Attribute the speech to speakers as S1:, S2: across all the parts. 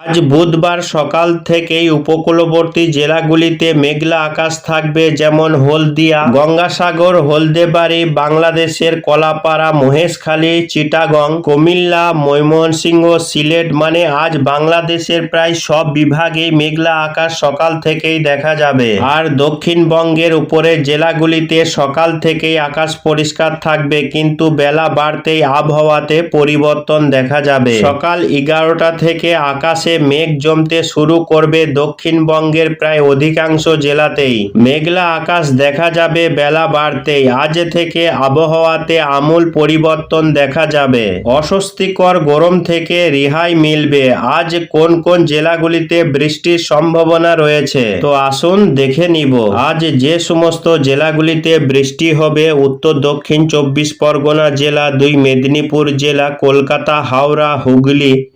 S1: আজ বুধবার সকাল থেকেই উপকূলবর্তী জেলাগুলিতে মেঘলা আকাশ থাকবে, যেমন হলদিয়া, গঙ্গাসাগর, হলদেবাড়ি, বাংলাদেশের কলাপাড়া, মহেশখালী, চিটাগং, কুমিল্লা, ময়মনসিংহ, সিলেট মানে আজ বাংলাদেশের প্রায় সব বিভাগেই মেঘলা আকাশ সকাল থেকেই দেখা যাবে। আর দক্ষিণবঙ্গের উপরে জেলাগুলিতে সকাল থেকেই আকাশ পরিষ্কার থাকবে, কিন্তু বেলা বাড়তেই আবহাওয়াতে পরিবর্তন দেখা যাবে। সকাল এগারোটা থেকে আকাশে মেঘ জমতে শুরু করবে দক্ষিণবঙ্গের প্রায় অধিকাংশ জেলাতেই। মেঘলা আকাশ দেখা যাবে, বেলা বাড়তেই। আজ থেকে আবহাওয়াতে আমূল পরিবর্তন দেখা যাবে। অস্বস্তিকর গরম থেকে রেহাই মিলবে। আজ কোন কোন জেলাগুলিতে বৃষ্টির সম্ভাবনা রয়েছে? তো আসুন দেখে নিব। আজ যে সমস্ত জেলাগুলিতে বৃষ্টি হবে, উত্তর, দক্ষিণ চব্বিশ পরগনা জেলা, দুই মেদিনীপুর জেলা, কলকাতা, হাওড়া, হুগলি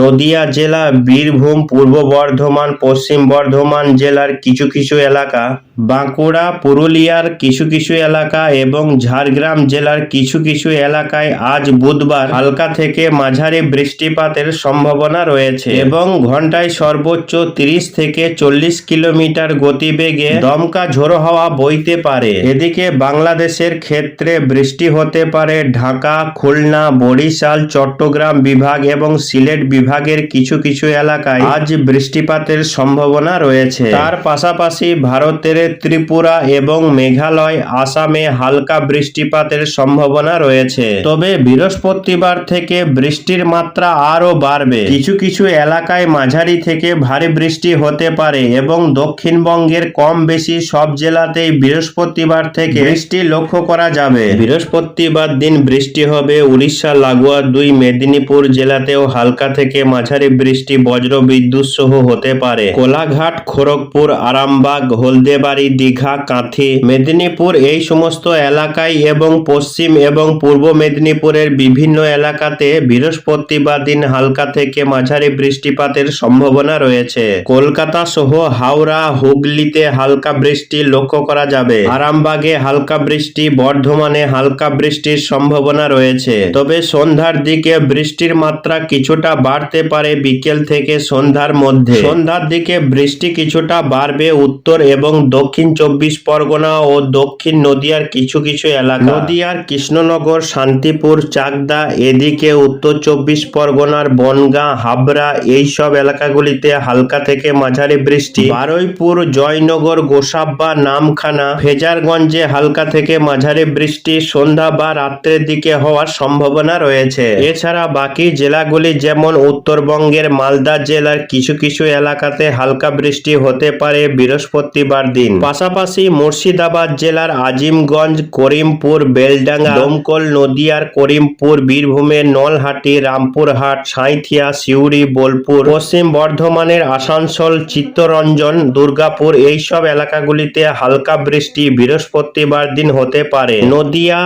S1: নদিয়া জেলা বীরভূম, পূর্ব বর্ধমান, পশ্চিম বর্ধমান জেলার কিছু কিছু এলাকা, বাঁকুড়া, পুরুলিয়ার কিছু কিছু এলাকা এবং ঝাড়গ্রাম জেলার কিছু কিছু এলাকায় আজ বুধবার হালকা থেকে মাঝারি বৃষ্টিপাতের সম্ভাবনা রয়েছে এবং ঘন্টায় সর্বোচ্চ 30 থেকে চল্লিশ কিলোমিটার গতিবেগে দমকা ঝোড়ো হাওয়া বইতে পারে। এদিকে বাংলাদেশের ক্ষেত্রে বৃষ্টি হতে পারে ঢাকা, খুলনা, বরিশাল, চট্টগ্রাম বিভাগ এবং সিলেট বিভাগের কিছু কিছু এলাকায় আজ বৃষ্টিপাতের সম্ভাবনা রয়েছে। তার পাশাপাশি ভারতের ত্রিপুরা এবং মেঘালয়, আসামে হালকা বৃষ্টিপাতের সম্ভাবনা রয়েছে। তবে বৃহস্পতিবার থেকে বৃষ্টির মাত্রা আরও বাড়বে। কিছু কিছু এলাকায় মাঝারি থেকে ভারী বৃষ্টি হতে পারে এবং দক্ষিণবঙ্গের কম বেশি সব জেলাতেই বৃহস্পতিবার থেকে বৃষ্টি লক্ষ্য করা যাবে। বৃহস্পতিবার দিন বৃষ্টি হবে উড়িষ্যা, লাগোয়া, দুই মেদিনীপুর জেলাতেও হালকা থেকে মাঝারি বৃষ্টি বজ্র বিদ্যুৎ সহ হতে পারে। কোলাঘাট, খড়গপুর, আরামবাগ, হলদেবাড়ি, দীঘা, কাঁথি, মেদিনীপুর এই সমস্ত এলাকায় এবং পশ্চিম এবং পূর্ব মেদিনীপুরের বিভিন্ন এলাকাতে বৃহস্পতিবার দিন হালকা থেকে মাঝারি বৃষ্টিপাতের সম্ভাবনা রয়েছে। কলকাতা সহ হাওড়া, হুগলিতে হালকা বৃষ্টি লক্ষ্য করা যাবে। আরামবাগে হালকা বৃষ্টি, বর্ধমানে হালকা বৃষ্টির সম্ভাবনা রয়েছে। তবে সন্ধ্যার দিকে বৃষ্টির মাত্রা কিছুটা বাড়তে পারে বিকেল থেকে সন্ধ্যার মধ্যে। সন্ধ্যার দিকে বৃষ্টি কিছুটা বাড়বে উত্তর এবং দক্ষিণ চব্বিশ পরগনা ও দক্ষিণ নদিয়ার কিছু কিছু এলাকা। নদিয়ার কৃষ্ণনগর, শান্তিপুর, চাকদা, এদিকে উত্তর চব্বিশ পরগনার বনগাঁ, হাবড়া এইসব এলাকাগুলিতে হালকা থেকে মাঝারি বৃষ্টি। বারুইপুর, জয়নগর গোসাব্বা নামখানা, ফেজারগঞ্জে হালকা থেকে মাঝারি বৃষ্টি সন্ধ্যা বা রাত্রের দিকে হওয়ার সম্ভাবনা রয়েছে। এছাড়া বাকি জেলাগুলি যেমন উত্তরবঙ্গের মালদা জেলার কিছু কিছু এলাকাতে হালকা বৃষ্টি হতে পারে বৃহস্পতিবার দিন। পাশাপাশি মুর্শিদাবাদ জেলার আজিমগঞ্জ, করিমপুর, বেলডাঙ্গা, দমকল নদিয়ার করিমপুর, বীরভূমের নলহাটি, রামপুরহাট, সাঁইথিয়া, সিউড়ি, বোলপুর, পশ্চিম বর্ধমানের আসানসোল, চিত্তরঞ্জন, দুর্গাপুর এইসব এলাকাগুলিতে হালকা বৃষ্টি বৃহস্পতিবার দিন হতে পারে। নদিয়া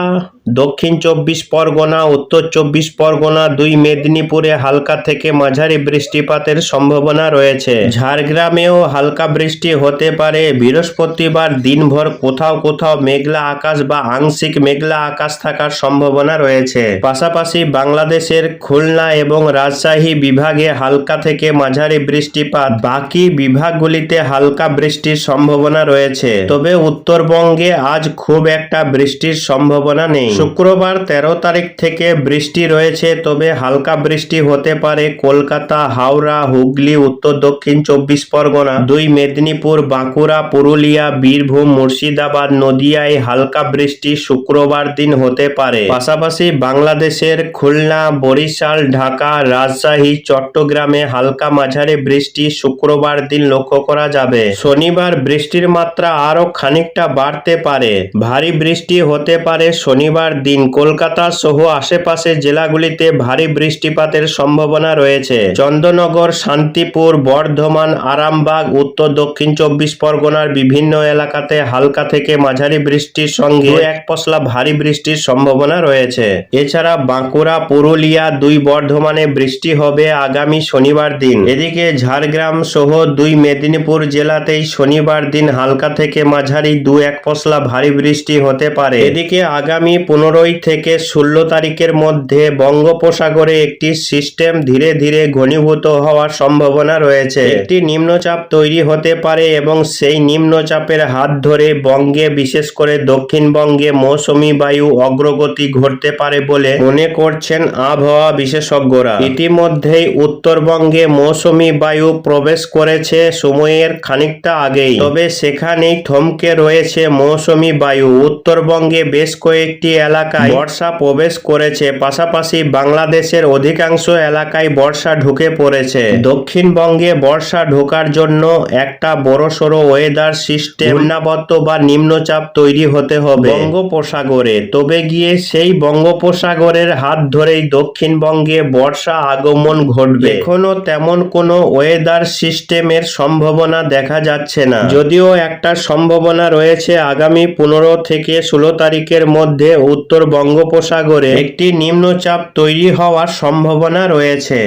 S1: দক্ষিণ চব্বিশ পরগনা, উত্তর চব্বিশ পরগনা, দুই মেদিনীপুরে হালকা থেকে মাঝারি বৃষ্টিপাতের সম্ভাবনা রয়েছে। ঝাড়গ্রামেও হালকা বৃষ্টি হতে পারে। বৃহস্পতিবার দিনভর কোথাও কোথাও মেঘলা আকাশ বা আংশিক মেঘলা আকাশ থাকার সম্ভাবনা রয়েছে। পাশাপাশি বাংলাদেশের খুলনা এবং রাজশাহী বিভাগে হালকা থেকে মাঝারি বৃষ্টিপাত। বাকি বিভাগগুলিতে হালকা বৃষ্টির সম্ভাবনা রয়েছে। তবে উত্তরবঙ্গে আজ খুব একটা বৃষ্টির সম্ভাবনা নেই। শুক্রবার তেরো তারিখ থেকে বৃষ্টি রয়েছে, তবে হালকা বৃষ্টি হতে পারে কলকাতা, হাওড়া, হুগলি, উত্তর দক্ষিণ চব্বিশ পরগনা। দুই মেদিনীপুর, বাঁকুড়া, পুরুলিয়া, বীরভূম, মুর্শিদাবাদ, নদিয়ায় হালকা বৃষ্টি শুক্রবার দিন হতে পারে। পাশাপাশি বাংলাদেশের খুলনা, বরিশাল, ঢাকা, রাজশাহী, চট্টগ্রামে হালকা মাঝারি বৃষ্টি শুক্রবার দিন লক্ষ্য করা যাবে। শনিবার বৃষ্টির মাত্রা আরও খানিকটা বাড়তে পারে। ভারী বৃষ্টি হতে পারে শনিবার দিন কলকাতা সহ আশেপাশের জেলাগুলিতে ভারী বৃষ্টিপাতের সম্ভাবনা রয়েছে। চন্দ্রনগর শান্তিপুর, বর্ধমান, আরামবাগ, উত্তর দক্ষিণ চব্বিশ পরগনার বিভিন্ন এলাকাতে হালকা থেকে মাঝারি বৃষ্টির সঙ্গে এক পশলা ভারী বৃষ্টির সম্ভাবনা রয়েছে। এছাড়া বাঁকুড়া, পুরুলিয়া, দুই বর্ধমানে বৃষ্টি হবে আগামী শনিবার দিন। এদিকে ঝাড়গ্রাম সহ দুই মেদিনীপুর জেলাতেই শনিবার দিন হালকা থেকে মাঝারি দু এক পশলা ভারী বৃষ্টি হতে পারে। এদিকে আগামী পনেরোই থেকে ষোলো তারিখের মধ্যে বঙ্গোপসাগরে একটি সিস্টেম ধীরে ধীরে ঘনীভূত হওয়ার সম্ভাবনা রয়েছে। একটি নিম্নচাপ তৈরি হতে পারে এবং সেই নিম্নচাপের হাত ধরে বঙ্গে, বিশেষ করে দক্ষিণবঙ্গে, মৌসুমি বায়ু অগ্রগতি ঘটতে পারে বলে মনে করছেন আবহাওয়া বিশেষজ্ঞরা। ইতিমধ্যেই উত্তরবঙ্গে মৌসুমি বায়ু প্রবেশ করেছে সময়ের খানিকটা আগেই। তবে সেখানেই থমকে রয়েছে মৌসুমি বায়ু। উত্তরবঙ্গে বেশ কয়েকটি এলাকায় বর্ষা প্রবেশ করেছে, পাশাপাশি বাংলাদেশের অধিকাংশ এলাকায় বর্ষা ঢুকে পড়েছে। দক্ষিণবঙ্গে বর্ষা ঢোকার জন্য একটা বড়সড় ওয়েদার সিস্টেম ঘূর্ণাবর্ত বা নিম্নচাপ তৈরি হতে হবে। বঙ্গোপসাগরে, তবে গিয়ে সেই বঙ্গোপসাগরের হাত ধরেই দক্ষিণবঙ্গে বর্ষা আগমন ঘটবে। এখনও তেমন কোনো ওয়েদার সিস্টেমের সম্ভাবনা দেখা যাচ্ছে না। যদিও একটা সম্ভাবনা রয়েছে, আগামী পনেরো থেকে ষোলো তারিখের মধ্যে উত্তর বঙ্গোপসাগরে একটি নিম্নচাপ তৈরি হওয়ার সম্ভাবনা রয়েছে।